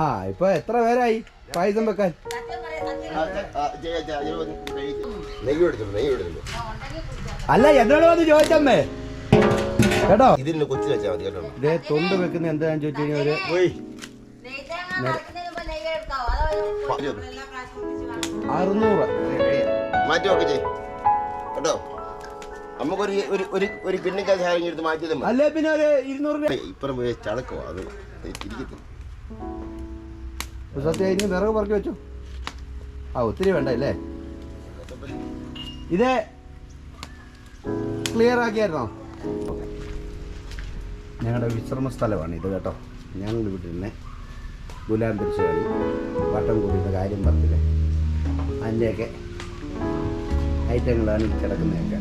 ആ ഇപ്പൊ എത്ര പേരായി? പായസം വെക്കാൻ. അല്ല എന്നോട് വന്ന് ചോദിച്ചമ്മേ. കേട്ടോ? ഇതിന് കൊച്ചു വെച്ചാൽ മതി കേട്ടോ. ഇതേ തൊണ്ട് വെക്കുന്ന എന്താണെന്ന് ചോദിച്ചു കഴിഞ്ഞാൽ ഒരു അറുന്നൂറ്. മാറ്റി നോക്കി കേട്ടോ? നമുക്കൊരു ഒരു ഒരു ഒരു കിണ്ണിക്കാ സാധനം എടുത്ത് മാറ്റിയത് മതി. അല്ലേ പിന്നെ ഒരു ഇരുന്നൂറ് രൂപ? ഇപ്പുറം പോയി ചടക്കോ അത് ഇരിക്കത്തില്ല. സത്യം ഇനി വിറക് പറക്കി വെച്ചോ. ആ ഒത്തിരി വേണ്ട അല്ലേ ഇത് ക്ലിയർ ആക്കിയായിരുന്നോ? ഞങ്ങളുടെ വിശ്രമ സ്ഥലമാണ് ഇത് കേട്ടോ. ഞങ്ങളുടെ ഇവിടെ ഇരുന്ന്. ഗുലാം തിരിച്ചു കളി വട്ടം കൂടിയുടെ കാര്യം പറഞ്ഞില്ലേ? അതിന്റെയൊക്കെ ഐറ്റങ്ങളാണ് കിടക്കുന്നതൊക്കെ.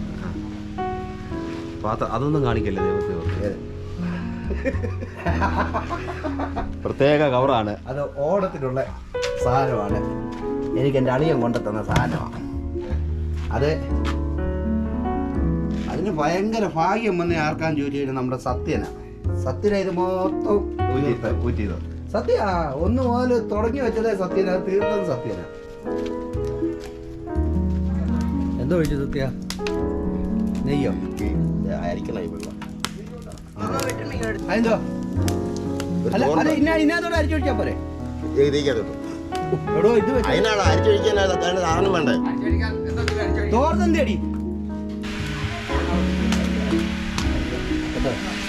പാത്രം അതൊന്നും കാണിക്കല്ലേ പ്രത്യേക കവറാണ്. അത് ഓണത്തിനുള്ള സാധനമാണ്. എനിക്ക് എന്റെ അളിയൻ കൊണ്ടെത്തുന്ന തന്ന സാധനമാണ്. അത് അതിന് ഭയങ്കര ഭാഗ്യം വന്ന് ആർക്കാൻ ചോദിച്ചു നമ്മുടെ സത്യനാണ് സത്യന ഇത് മൊത്തം ഊറ്റി സത്യ ഒന്ന് മുതൽ തുടങ്ങി വെച്ചതേ സത്യന. തീർത്തത് സത്യന. എന്തോ ഒഴിച്ചു സത്യ? നെയ്യോ? ആയിരിക്കണം ഈ വെള്ളം അതെന്തോ? അല്ല ഇന്ന അരിച്ചു പോരെ. എടോ ഇത് അതിനാണ് സാധനം വേണ്ടേ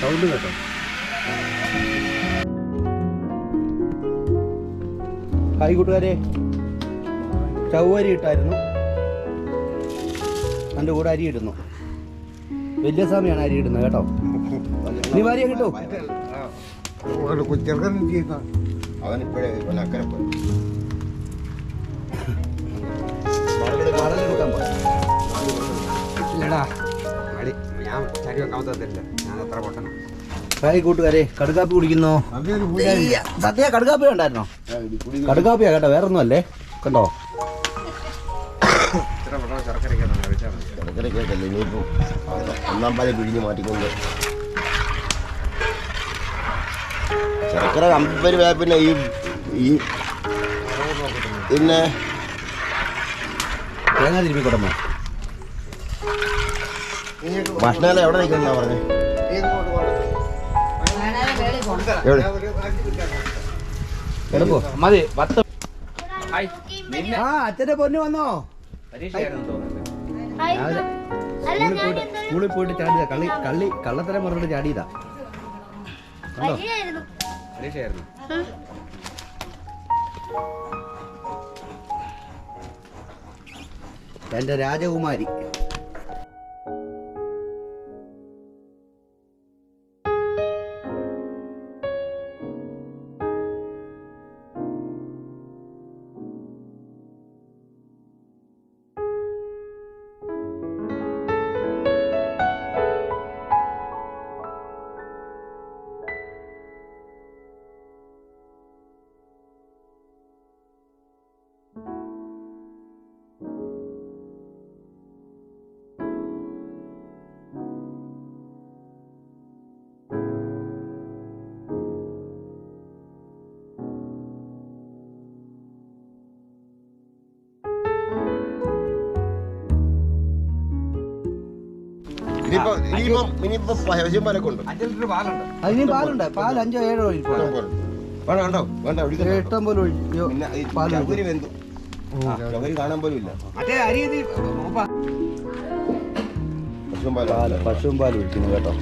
സൗണ്ട് കേട്ടോ. ഹായ് കൂട്ടുകാരെ. ചവ്വരി ഇട്ടായിരുന്നു. എന്റെ കൂടെ അരി ഇടുന്നു. വലിയ സമയമാണ് അരി ഇടുന്നത് കേട്ടോ. നീ വാരി കേട്ടോ ൂട്ടുകാരെ അക്കരെ പോയി. ഇല്ലടാ. മടി. ഞാൻ ഞാൻ അത്ര പൊട്ടണം. ഹായ് കൂട്ടുകാരെ കടുകാപ്പി കുടിക്കുന്നു. സത്യ കടുകാപ്പി ഉണ്ടായിരുന്നോ കടുകാപ്പിയാ കേട്ടോ വേറൊന്നും അല്ലേ കണ്ടോ? ഇത്ര പൊട്ടണം ശർക്കരയ്ക്ക് കഴിച്ചാൽ മതി. ഇടയ്ക്കിടെ കേട്ടല്ലേ ഇനിയിപ്പം ഒന്നാം പാൽ പിഴിഞ്ഞ് മാറ്റിക്കൊണ്ട്. ശർക്കര കമ്പനി പോയാൽ പിന്നെ ഈ ഈ പിന്നെ തേങ്ങ തിരുമ്പി കൊടുമോ ഭക്ഷണമല്ല എവിടെ നിൽക്കുന്ന പറഞ്ഞേ? എവിടെ? എടുപ്പോ മതി പത്ത് ആ അച്ഛന്റെ പൊന്നു വന്നോ? സ്കൂളിൽ പോയിട്ട് സ്കൂളിൽ പോയിട്ട് ചാടിയതാ കള്ളി കള്ളി കള്ളത്തരം പറഞ്ഞിട്ട് ചാടിയതാ. പരീക്ഷയായിരുന്നു. എന്റെ രാജകുമാരി. അതിന് പാലുണ്ട്. പാൽ അഞ്ചോ ഏഴോ ഒഴിക്കും ഇഷ്ടം പോലെ. ഒഴിക്കും കാണാൻ പോലും ഇല്ല. പശുവും പാൽ ഒഴിക്കുന്നു കേട്ടോ.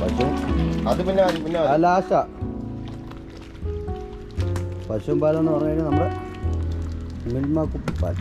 പശു അത് പിന്നെ പിന്നെ ലാസ്റ്റ. പശുവും പാലെന്ന് പറഞ്ഞു കഴിഞ്ഞാൽ നമ്മുടെ മിൽമ കുപ്പിപ്പാൽ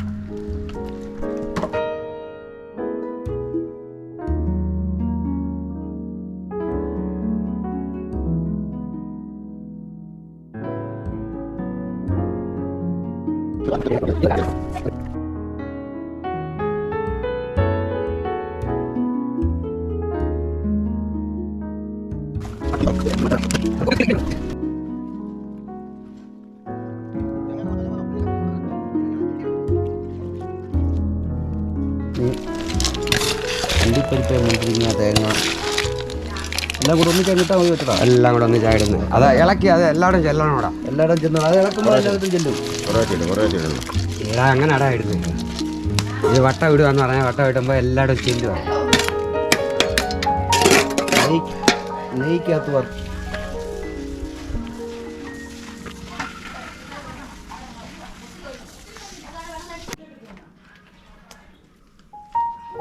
கண்டிப்பாக இப்போ பண்ணுறீங்க தேங்காய் എല്ലാം കൂടെ ഒന്നിച്ച് അങ്ങിട്ടാൽ മതി വെച്ചടാ എല്ലാം കൂടെ ഒന്ന് ചാടുന്നത് അതാ ഇളക്കി അത് എല്ലാവരും ചെല്ലണം കൂടാ എല്ലായിടും ചെന്ന് അത് ഇളക്കുമ്പോൾ എല്ലായിടത്തും ചെല്ലും. ഇടാ അങ്ങനെ അടാ ഇടുന്നത് ഇത് വട്ട വിടുകയെന്ന് പറഞ്ഞാൽ വട്ട വിടുമ്പോൾ എല്ലായിടും ചെല്ലുക നെയ് നെയ്ക്കകത്ത് വറുത്ത്.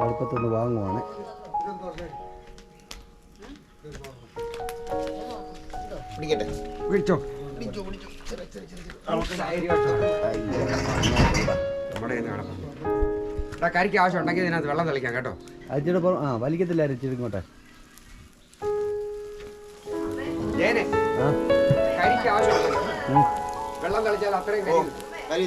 അടുപ്പത്തൊന്ന് വാങ്ങുവാണ്. പിടിക്കട്ടെ. പിടിച്ചോ. നമ്മുടെ കയ്യിൽ നിന്ന് കിടക്കുന്നു എടാ കരിക്ക് ആവശ്യം ഉണ്ടെങ്കിൽ ഇതിനകത്ത് വെള്ളം തളിക്കാം കേട്ടോ. അരിച്ചിട്ട് ആ വലിക്കത്തില്ല അരിച്ചിട്ട് ഇങ്ങോട്ടെ. ആ. കരിക്ക് ആവശ്യം. വെള്ളം തളിച്ചാൽ അത്രയും കരി